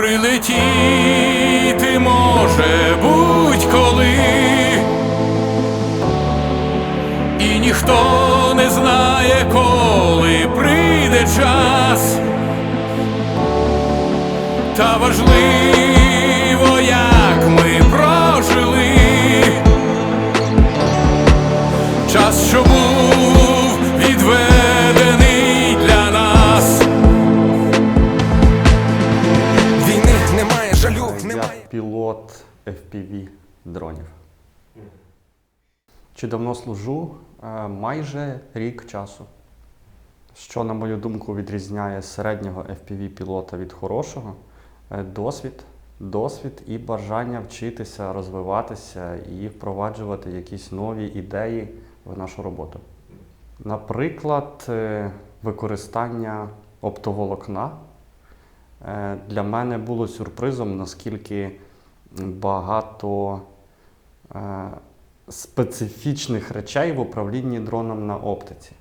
Прилетіти може будь-коли, і ніхто не знає, коли прийде час. Та важливо, як ми прожили час, що був відведений FPV дронів. Чи давно служу? Е, Майже рік часу. Що, на мою думку, відрізняє середнього FPV-пілота від хорошого? Е, Досвід. Досвід і бажання вчитися, розвиватися і впроваджувати якісь нові ідеї в нашу роботу. Наприклад, е, використання оптоволокна Для мене було сюрпризом, наскільки багато е, специфічних речей в управлінні дроном на оптиці.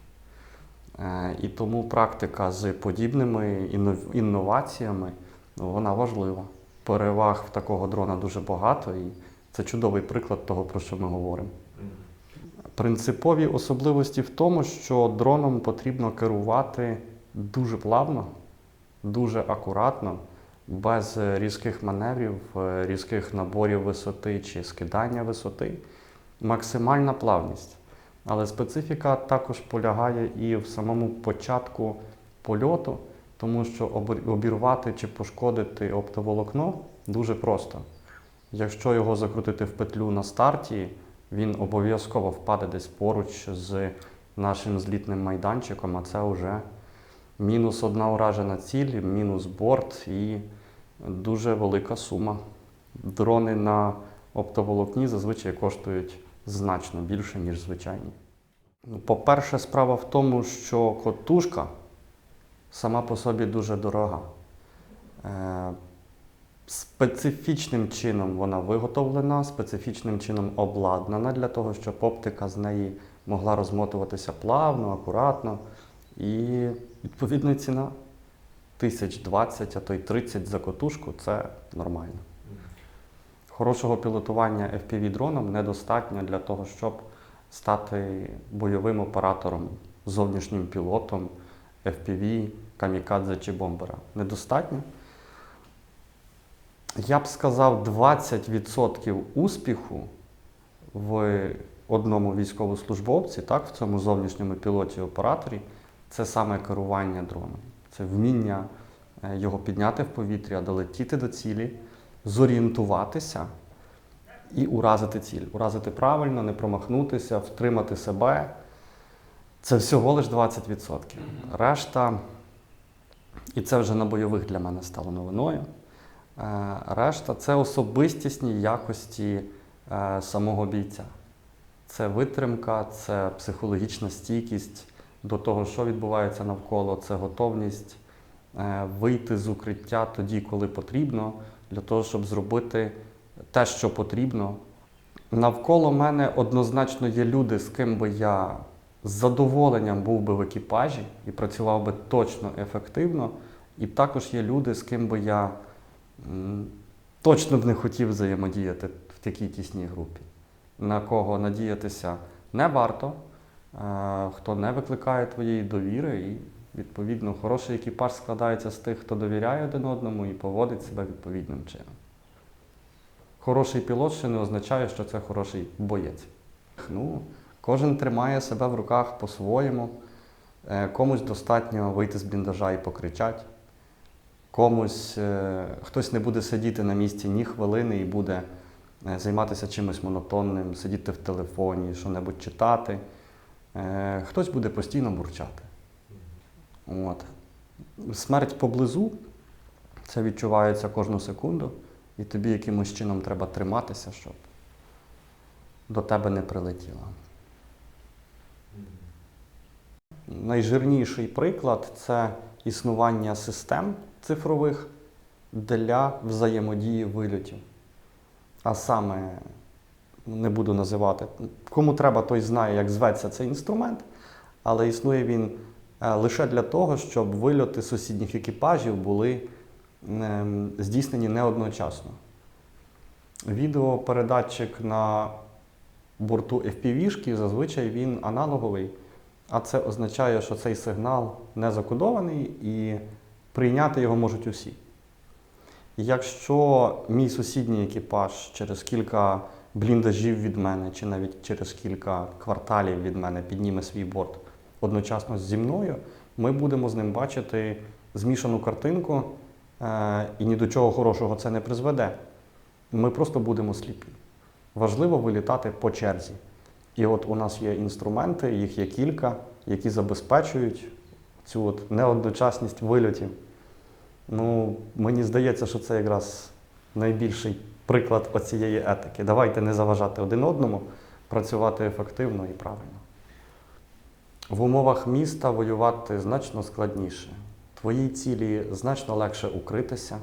Е, І тому практика з подібними інноваціями вона важлива. Переваг в такого дрона дуже багато, і це чудовий приклад того, про що ми говоримо. Принципові особливості в тому, що дроном потрібно керувати дуже плавно, дуже акуратно, без різких маневрів, е, різких наборів висоти чи скидання висоти. Максимальна плавність. Але специфіка також полягає і в самому початку польоту, тому що обірвати чи пошкодити оптоволокно дуже просто. Якщо його закрутити в петлю на старті, він обов'язково впаде десь поруч з нашим злітним майданчиком, а це вже мінус одна уражена ціль, мінус борт і дуже велика сума. Дрони на оптоволокні зазвичай коштують значно більше, ніж звичайні. Ну, По-перше, справа в тому, що котушка сама по собі дуже дорога. Е, Специфічним чином вона виготовлена, специфічним чином обладнана для того, щоб оптика з неї могла розмотуватися плавно, акуратно. І відповідно ціна тисяч 20, а то й 30 за котушку це нормально. Хорошого пілотування FPV-дроном недостатньо для того, щоб стати бойовим оператором, зовнішнім пілотом FPV, камікадзе чи бомбера. Недостатньо. Я б сказав, 20% успіху в одному військовослужбовці, так, в цьому зовнішньому пілоті-операторі, це саме керування дроном. Це вміння е, його підняти в повітря, долетіти до цілі, зорієнтуватися і уразити ціль. Уразити правильно, не промахнутися, втримати себе. Це всього лише 20%. Решта, і це вже на бойових для мене стало новиною. Е, Решта це особистісні якості е, самого бійця. Це витримка, це психологічна стійкість до того, що відбувається навколо, це готовність е, вийти з укриття тоді, коли потрібно, для того, щоб зробити те, що потрібно. Навколо мене однозначно є люди, з ким би я з задоволенням був би в екіпажі і працював би точно ефективно. І також є люди, з ким би я точно б не хотів взаємодіяти в такій тісній групі. На кого надіятися не варто, хто не викликає твоєї довіри, і відповідно хороший екіпаж складається з тих, хто довіряє один одному і поводить себе відповідним чином. Хороший пілот ще не означає, що це хороший боєць. Ну, кожен тримає себе в руках по-своєму. Е, Комусь достатньо вийти з бліндажа і покричати. Комусь е, хтось не буде сидіти на місці ні хвилини і буде е, займатися чимось монотонним, сидіти в телефоні, що-небудь читати. Е, Хтось буде постійно бурчати. От. Смерть поблизу це відчувається кожну секунду, і тобі якимось чином треба триматися, щоб до тебе не прилетіло. Найжирніший приклад це існування систем цифрових для взаємодії вильотів. А саме, не буду називати, кому треба, той знає, як зветься цей інструмент, але існує він е, лише для того, щоб вильоти сусідніх екіпажів були ем, здійснені не. Відеопередатчик на борту FPV-шки зазвичай він аналоговий, а це означає, що цей сигнал не закодований і прийняти його можуть усі. Якщо мій сусідній екіпаж через кілька бліндажів від мене, чи навіть через кілька кварталів від мене підніме свій борт одночасно зі мною, ми будемо з ним бачити змішану картинку, е, і ні до чого хорошого це не призведе. Ми просто будемо сліпі. Важливо вилітати по черзі. І от у нас є інструменти, їх є кілька, які забезпечують цю от неодночасність вильотів. Ну, мені здається, що це якраз найбільший приклад оцієї етики. Давайте не заважати один одному, працювати ефективно і правильно. В умовах міста воювати значно складніше. Твоїй цілі значно легше укритися,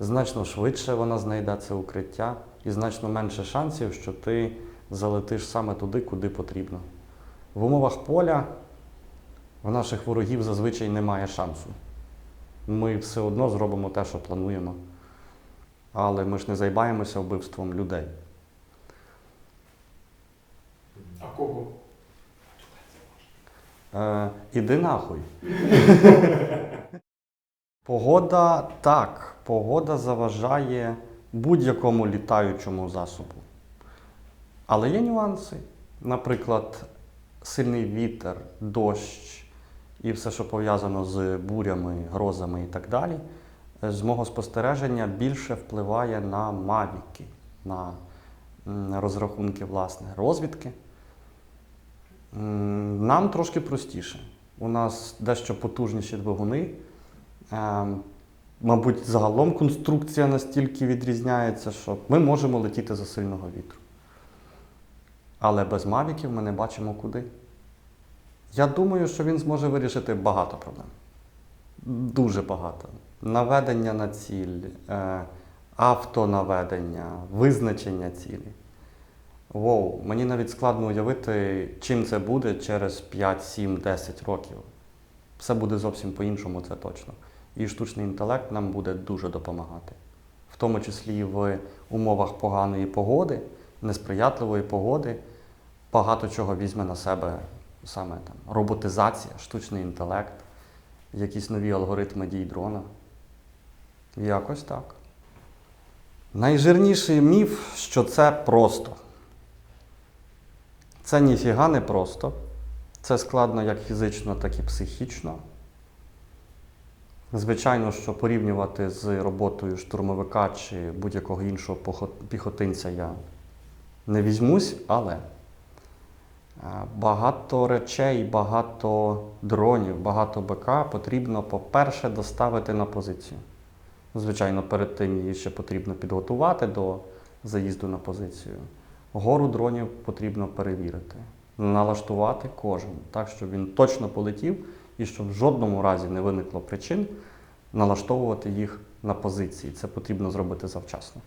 значно швидше вона знайде це укриття, і значно менше шансів, що ти залетиш саме туди, куди потрібно. В умовах поля в наших ворогів зазвичай немає шансу. Ми все одно зробимо те, що плануємо. Але ми ж не займаємося вбивством людей. А кого? Е, іди нахуй. Погода так. Погода заважає будь-якому літаючому засобу. Але є нюанси. Наприклад, сильний вітер, дощ і все, що пов'язано з бурями, грозами і так далі. З мого спостереження більше впливає на мавіки, на розрахунки власне розвідки. Нам трошки простіше. У нас дещо потужніші двигуни. Ем, Мабуть, загалом конструкція настільки відрізняється, що ми можемо летіти за сильного вітру. Але без мавіків ми не бачимо куди. Я думаю, що він зможе вирішити багато проблем. Дуже багато. Наведення на ціль, е, автонаведення, визначення цілі. Воу, мені навіть складно уявити, чим це буде через 5, 7, 10 років. Все буде зовсім по-іншому, це точно. І штучний інтелект нам буде дуже допомагати. В тому числі в умовах поганої погоди, несприятливої погоди, багато чого візьме на себе саме там роботизація, штучний інтелект, якісь нові алгоритми дій дрона. Якось так. Найжирніший міф, що це просто. Це ніфіга не просто. Це складно як фізично, так і психічно. Звичайно, що порівнювати з роботою штурмовика чи будь-якого іншого піхотинця я не візьмусь, але е, багато речей, багато дронів, багато БК потрібно, по-перше, доставити на позицію. Звичайно, перед тим її ще потрібно підготувати до заїзду на позицію. Гору дронів потрібно перевірити, налаштувати кожен так, щоб він точно полетів і щоб в жодному разі не виникло причин налаштовувати їх на позиції. Це потрібно зробити завчасно.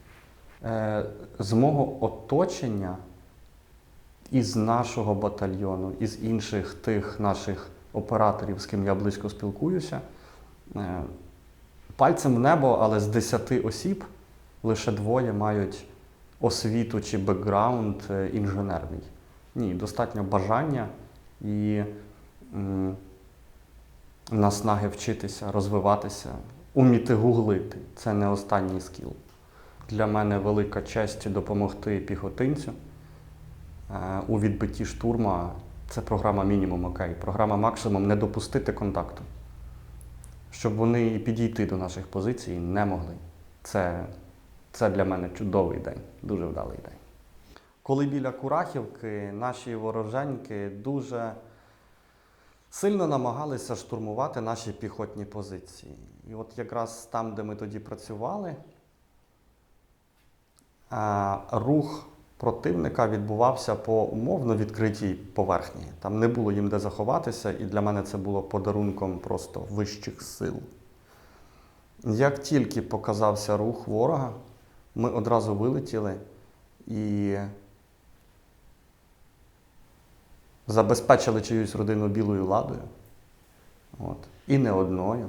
Е, з мого оточення із нашого батальйону, із інших тих наших операторів, з ким я близько спілкуюся, е, пальцем в небо, але з 10 осіб лише двоє мають освіту чи бекграунд е, інженерний. Ні, достатньо бажання і м, наснаги вчитися, розвиватися, уміти гуглити. Це не останній скіл. Для мене велика честь допомогти піхотинцю е, у відбитті штурма. Це програма мінімум окей. Програма максимум не допустити контакту. Щоб вони і підійти до наших позицій не могли. Це, це для мене чудовий день, дуже вдалий день. Коли біля Курахівки наші вороженьки дуже сильно намагалися штурмувати наші піхотні позиції. І от якраз там, де ми тоді працювали, рух противника відбувався по умовно відкритій поверхні. Там не було їм де заховатися, і для мене це було подарунком просто вищих сил. Як тільки показався рух ворога, ми одразу вилетіли і забезпечили чиюсь родину білою ладою. От. І не одною.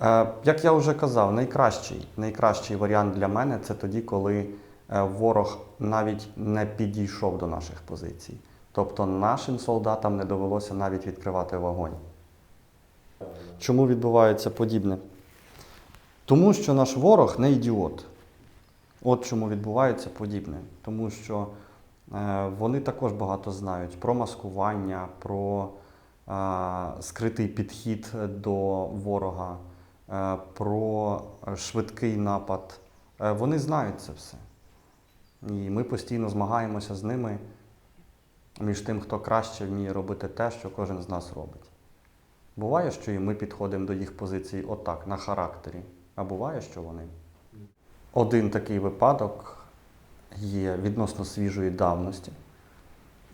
Е, Як я вже казав, найкращий, найкращий варіант для мене це тоді, коли ворог навіть не підійшов до наших позицій. Тобто нашим солдатам не довелося навіть відкривати вогонь. Чому відбувається подібне? Тому що наш ворог не ідіот. От чому відбувається подібне. Тому що е, вони також багато знають про маскування, про е, скритий підхід до ворога, е, про швидкий напад. Е, вони знають це все. І ми постійно змагаємося з ними між тим, хто краще вміє робити те, що кожен з нас робить. Буває, що і ми підходимо до їх позицій отак, на характері, а буває, що вони. Один такий випадок є відносно свіжої давності.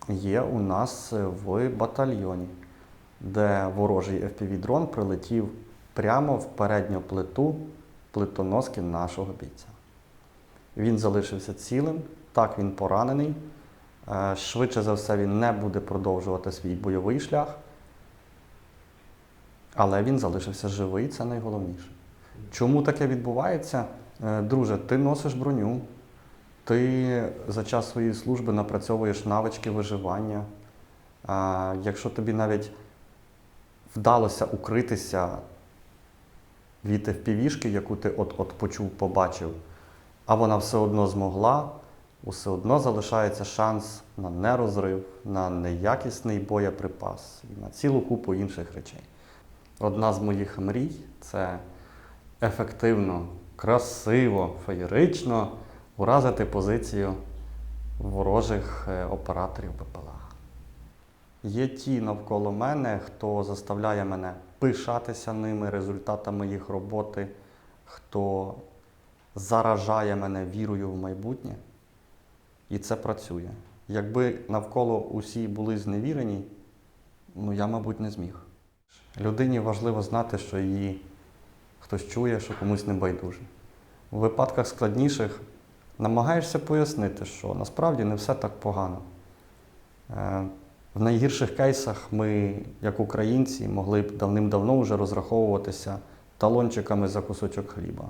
Є у нас в батальйоні, де ворожий FPV-дрон прилетів прямо в передню плиту плитоноски нашого бійця. Він залишився цілим, так він поранений. Е, Швидше за все, він не буде продовжувати свій бойовий шлях, але він залишився живий, це найголовніше. Чому таке відбувається? Е, Друже, ти носиш броню, ти за час своєї служби напрацьовуєш навички виживання. Якщо тобі навіть вдалося укритися від FPV-шки, яку ти от-от почув, побачив, а вона все одно змогла, все одно залишається шанс на нерозрив, на неякісний боєприпас і на цілу купу інших речей. Одна з моїх мрій це ефективно, красиво, феєрично уразити позицію ворожих е, операторів БПЛА. Є ті навколо мене, хто заставляє мене пишатися ними, результатами їх роботи, хто заражає мене вірою в майбутнє. І це працює. Якби навколо усі були зневірені, ну я, мабуть, не зміг. Людині важливо знати, що її хтось чує, що комусь не байдуже. У випадках складніших намагаєшся пояснити, що насправді не все так погано. Е, В найгірших кейсах ми, як українці, могли б давним-давно вже розраховуватися талончиками за кусочок хліба.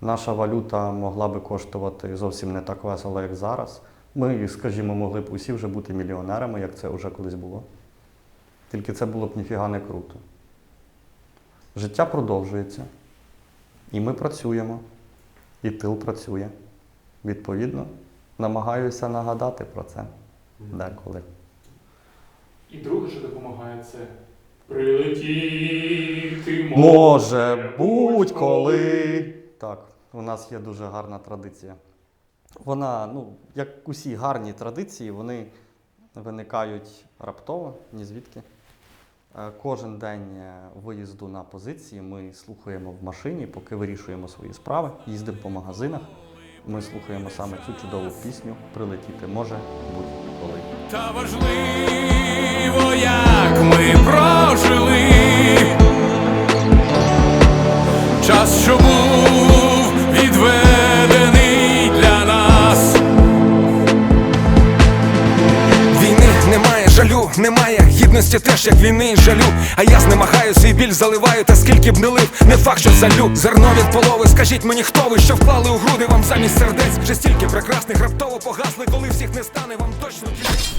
Наша валюта могла би коштувати зовсім не так весело, як зараз. Ми, скажімо, могли б усі вже бути мільйонерами, як це вже колись було. Тільки це було б ніфіга не круто. Життя продовжується, і ми працюємо, і тил працює. Відповідно, намагаюся нагадати про це деколи. І друге, що допомагає, це прилетіти Може, будь-коли. Так, у нас є дуже гарна традиція. Вона, ну, як усі гарні традиції, вони виникають раптово, ні звідки. Е, Кожен день е, виїзду на позиції ми слухаємо в машині, поки вирішуємо свої справи, їздимо по магазинах. Ми слухаємо саме цю чудову пісню Прилетіти може будь-коли. Та важливо, як ми прожили. Немає теж, як війни і жалю. А я знемагаю свій біль, заливаю, та скільки б не лив, не факт, що залю. Зерно від полови, скажіть мені, хто ви, що вклали у груди вам замість сердець. Вже стільки прекрасних раптово погасли, коли всіх не стане, вам точно кінець.